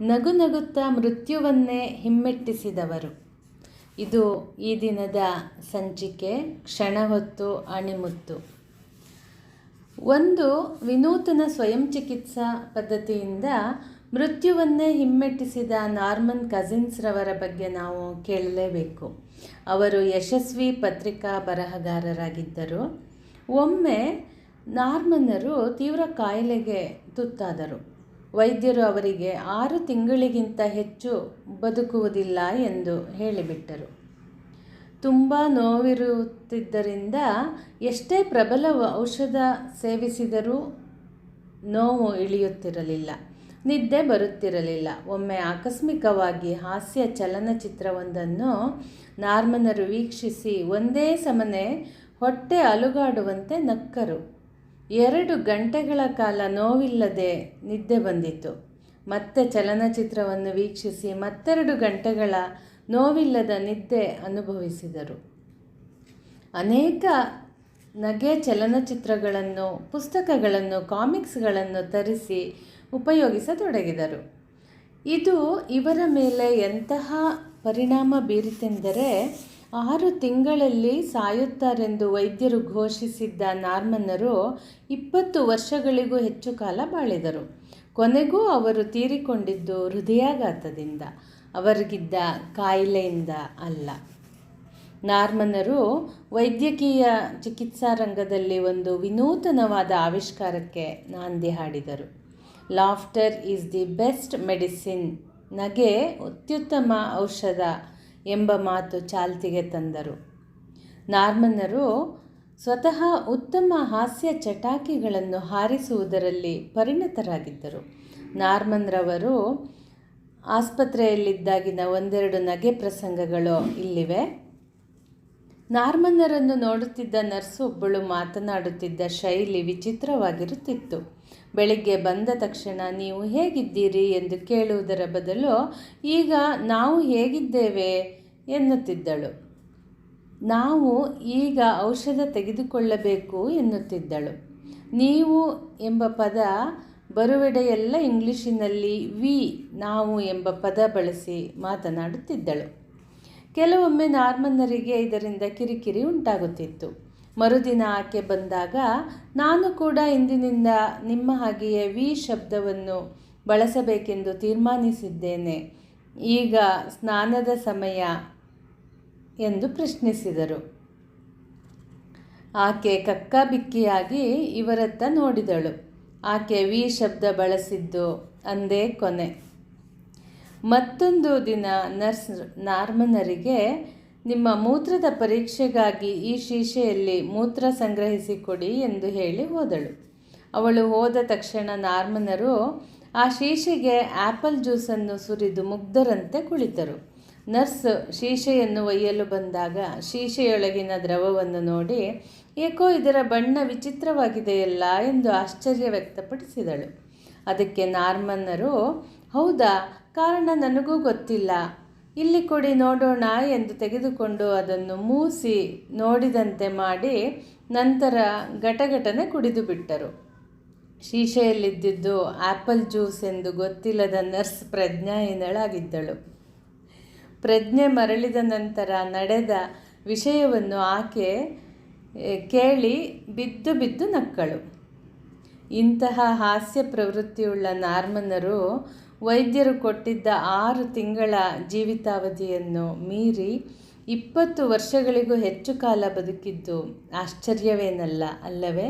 ನಗು ನಗುತ್ತಾ ಮೃತ್ಯುವನ್ನೇ ಹಿಮ್ಮೆಟ್ಟಿಸಿದವರು. ಇದು ಈ ದಿನದ ಸಂಚಿಕೆ, ಕ್ಷಣ ಹೊತ್ತು, ಅಣಿಮುತ್ತು. ಒಂದು ವಿನೂತನ ಸ್ವಯಂ ಚಿಕಿತ್ಸಾ ಪದ್ಧತಿಯಿಂದ ಮೃತ್ಯುವನ್ನೇ ಹಿಮ್ಮೆಟ್ಟಿಸಿದ ನಾರ್ಮನ್ ಕಸಿನ್ಸ್ರವರ ಬಗ್ಗೆ ನಾವು ಕೇಳಲೇಬೇಕು. ಅವರು ಯಶಸ್ವಿ ಪತ್ರಿಕಾ ಬರಹಗಾರರಾಗಿದ್ದರು. ಒಮ್ಮೆ ನಾರ್ಮನ್ನರು ತೀವ್ರ ಕಾಯಿಲೆಗೆ ತುತ್ತಾದರು. ವೈದ್ಯರು ಅವರಿಗೆ ಆರು ತಿಂಗಳಿಗಿಂತ ಹೆಚ್ಚು ಬದುಕುವುದಿಲ್ಲ ಎಂದು ಹೇಳಿಬಿಟ್ಟರು. ತುಂಬ ನೋವಿರುತ್ತಿದ್ದರಿಂದ ಎಷ್ಟೇ ಪ್ರಬಲ ಔಷಧ ಸೇವಿಸಿದರೂ ನೋವು ಇಳಿಯುತ್ತಿರಲಿಲ್ಲ, ನಿದ್ದೆ ಬರುತ್ತಿರಲಿಲ್ಲ. ಒಮ್ಮೆ ಆಕಸ್ಮಿಕವಾಗಿ ಹಾಸ್ಯ ಚಲನಚಿತ್ರವೊಂದನ್ನು ನಾರ್ಮನರು ವೀಕ್ಷಿಸಿ ಒಂದೇ ಸಮನೆ ಹೊಟ್ಟೆ ಅಲುಗಾಡುವಂತೆ ನಕ್ಕರು. ಎರಡು ಗಂಟೆಗಳ ಕಾಲ ನೋವಿಲ್ಲದೆ ನಿದ್ದೆ ಬಂದಿತು ಮತ್ತೆ ಚಲನಚಿತ್ರವನ್ನು ವೀಕ್ಷಿಸಿ ಮತ್ತೆರಡು ಗಂಟೆಗಳ ನೋವಿಲ್ಲದ ನಿದ್ದೆ ಅನುಭವಿಸಿದರು. ಅನೇಕ ನಗೆ ಚಲನಚಿತ್ರಗಳನ್ನು, ಪುಸ್ತಕಗಳನ್ನು, ಕಾಮಿಕ್ಸ್ಗಳನ್ನು ತರಿಸಿ ಉಪಯೋಗಿಸತೊಡಗಿದರು. ಇದು ಇವರ ಮೇಲೆ ಎಂತಹ ಪರಿಣಾಮ ಬೀರಿತೆಂದರೆ ಆರು ತಿಂಗಳಲ್ಲಿ ಸಾಯುತ್ತಾರೆಂದು ವೈದ್ಯರು ಘೋಷಿಸಿದ್ದ ನಾರ್ಮನ್ನರು ಇಪ್ಪತ್ತು ವರ್ಷಗಳಿಗೂ ಹೆಚ್ಚು ಕಾಲ ಬಾಳಿದರು. ಕೊನೆಗೂ ಅವರು ತೀರಿಕೊಂಡಿದ್ದು ಹೃದಯಾಘಾತದಿಂದ, ಅವರಿಗಿದ್ದ ಕಾಯಿಲೆಯಿಂದ ಅಲ್ಲ. ನಾರ್ಮನ್ನರು ವೈದ್ಯಕೀಯ ಚಿಕಿತ್ಸಾ ರಂಗದಲ್ಲಿ ಒಂದು ವಿನೂತನವಾದ ಆವಿಷ್ಕಾರಕ್ಕೆ ನಾಂದಿ ಹಾಡಿದರು. Laughter is the best medicine. ನಗೆ ಅತ್ಯುತ್ತಮ ಔಷಧ ಎಂಬ ಮಾತು ಚಾಲ್ತಿಗೆ ತಂದರು. ನಾರ್ಮನ್ನರು ಸ್ವತಃ ಉತ್ತಮ ಹಾಸ್ಯ ಚಟಾಕಿಗಳನ್ನು ಹಾರಿಸುವುದರಲ್ಲಿ ಪರಿಣತರಾಗಿದ್ದರು. ನಾರ್ಮನ್ರವರು ಆಸ್ಪತ್ರೆಯಲ್ಲಿದ್ದಾಗಿನ ಒಂದೆರಡು ನಗೆ ಪ್ರಸಂಗಗಳು ಇಲ್ಲಿವೆ. ನಾರ್ಮನ್ನರನ್ನು ನೋಡುತ್ತಿದ್ದ ನರ್ಸ್ ಒಬ್ಬಳು ಮಾತನಾಡುತ್ತಿದ್ದ ಶೈಲಿ ವಿಚಿತ್ರವಾಗಿರುತ್ತಿತ್ತು. ಬೆಳಿಗ್ಗೆ ಬಂದ ತಕ್ಷಣ ನೀವು ಹೇಗಿದ್ದೀರಿ ಎಂದು ಕೇಳುವುದರ ಬದಲು, ಈಗ ನಾವು ಹೇಗಿದ್ದೇವೆ? ಎನ್ನುತ್ತಿದ್ದಳು. ನಾವು ಈಗ ಔಷಧ ತೆಗೆದುಕೊಳ್ಳಬೇಕು, ಎನ್ನುತ್ತಿದ್ದಳು. ನೀವು ಎಂಬ ಪದ ಬರುವೆಡೆಯೆಲ್ಲ ಇಂಗ್ಲಿಷಿನಲ್ಲಿ, ವಿ ನಾವು ಎಂಬ ಪದ ಬಳಸಿ ಮಾತನಾಡುತ್ತಿದ್ದಳು. ಕೆಲವೊಮ್ಮೆ ನಾರ್ಮನ್ನರಿಗೆ ಇದರಿಂದ ಕಿರಿಕಿರಿ ಉಂಟಾಗುತ್ತಿತ್ತು. ಮರುದಿನ ಆಕೆ ಬಂದಾಗ, ನಾನು ಕೂಡ ಇಂದಿನಿಂದ ನಿಮ್ಮ ಹಾಗೆಯೇ ವಿ ಶಬ್ದವನ್ನು ಬಳಸಬೇಕೆಂದು ತೀರ್ಮಾನಿಸಿದ್ದೇನೆ. ಈಗ ಸ್ನಾನದ ಸಮಯ ಎಂದು ಪ್ರಶ್ನಿಸಿದರು. ಆಕೆ ಕಕ್ಕಬಿಕ್ಕಿಯಾಗಿ ಇವರತ್ತ ನೋಡಿದಳು. ಆಕೆ ವಿ ಶಬ್ದ ಬಳಸಿದ್ದು ಅಂದೇ ಕೊನೆ. ಮತ್ತೊಂದು ದಿನ ನರ್ಸ್ ನಾರ್ಮನರಿಗೆ ನಿಮ್ಮ ಮೂತ್ರದ ಪರೀಕ್ಷೆಗಾಗಿ ಈ ಶೀಶೆಯಲ್ಲಿ ಮೂತ್ರ ಸಂಗ್ರಹಿಸಿ ಕೊಡಿ ಎಂದು ಹೇಳಿ ಹೋದಳು. ಅವಳು ಹೋದ ತಕ್ಷಣ ನಾರ್ಮನರು ಆ ಶೀಶೆಗೆ ಆ್ಯಪಲ್ ಜ್ಯೂಸನ್ನು ಸುರಿದು ಮುಗ್ಧರಂತೆ ಕುಳಿತರು. ನರ್ಸ್ ಶೀಶೆಯನ್ನು ಒಯ್ಯಲು ಬಂದಾಗ ಶೀಶೆಯೊಳಗಿನ ದ್ರವವನ್ನು ನೋಡಿ, ಏಕೋ ಇದರ ಬಣ್ಣ ವಿಚಿತ್ರವಾಗಿದೆಯಲ್ಲ ಎಂದು ಆಶ್ಚರ್ಯ ವ್ಯಕ್ತಪಡಿಸಿದಳು. ಅದಕ್ಕೆ ನಾರ್ಮನ್ನರು ಹೌದಾ, ಕಾರಣ ನನಗೂ ಗೊತ್ತಿಲ್ಲ. ಇಲ್ಲಿ ಕೊಡಿ ನೋಡೋಣ ಎಂದು ತೆಗೆದುಕೊಂಡು ಅದನ್ನು ಮೂಸಿ ನೋಡಿದಂತೆ ಮಾಡಿ ನಂತರ ಘಟಘಟನೆ ಕುಡಿದು ಬಿಟ್ಟರು. ಶೀಶೆಯಲ್ಲಿದ್ದಿದ್ದು ಆ್ಯಪಲ್ ಜ್ಯೂಸ್ ಎಂದು ಗೊತ್ತಿಲ್ಲದ ನರ್ಸ್ ಪ್ರಜ್ಞಾಹೀನಳಾಗಿದ್ದಳು. ಪ್ರಜ್ಞೆ ಮರಳಿದ ನಂತರ ನಡೆದ ವಿಷಯವನ್ನು ಆಕೆ ಕೇಳಿ ಬಿದ್ದು ಬಿದ್ದು ನಕ್ಕಳು. ಇಂತಹ ಹಾಸ್ಯ ಪ್ರವೃತ್ತಿಯುಳ್ಳ ನಾರ್ಮನ್ನರು ವೈದ್ಯರು ಕೊಟ್ಟಿದ್ದ ಆರು ತಿಂಗಳ ಜೀವಿತಾವಧಿಯನ್ನು ಮೀರಿ ಇಪ್ಪತ್ತು ವರ್ಷಗಳಿಗೂ ಹೆಚ್ಚು ಕಾಲ ಬದುಕಿದ್ದು ಆಶ್ಚರ್ಯವೇನಲ್ಲ ಅಲ್ಲವೇ?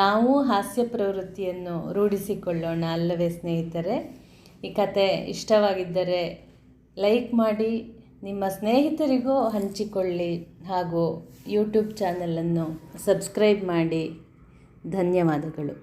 ನಾವು ಹಾಸ್ಯ ಪ್ರವೃತ್ತಿಯನ್ನು ರೂಢಿಸಿಕೊಳ್ಳೋಣ ಅಲ್ಲವೇ ಸ್ನೇಹಿತರೆ? ಈ ಕತೆ ಇಷ್ಟವಾಗಿದ್ದರೆ ಲೈಕ್ ಮಾಡಿ, ನಿಮ್ಮ ಸ್ನೇಹಿತರಿಗೂ ಹಂಚಿಕೊಳ್ಳಿ ಹಾಗೂ ಯೂಟ್ಯೂಬ್ ಚಾನಲನ್ನು ಸಬ್ಸ್ಕ್ರೈಬ್ ಮಾಡಿ. ಧನ್ಯವಾದಗಳು.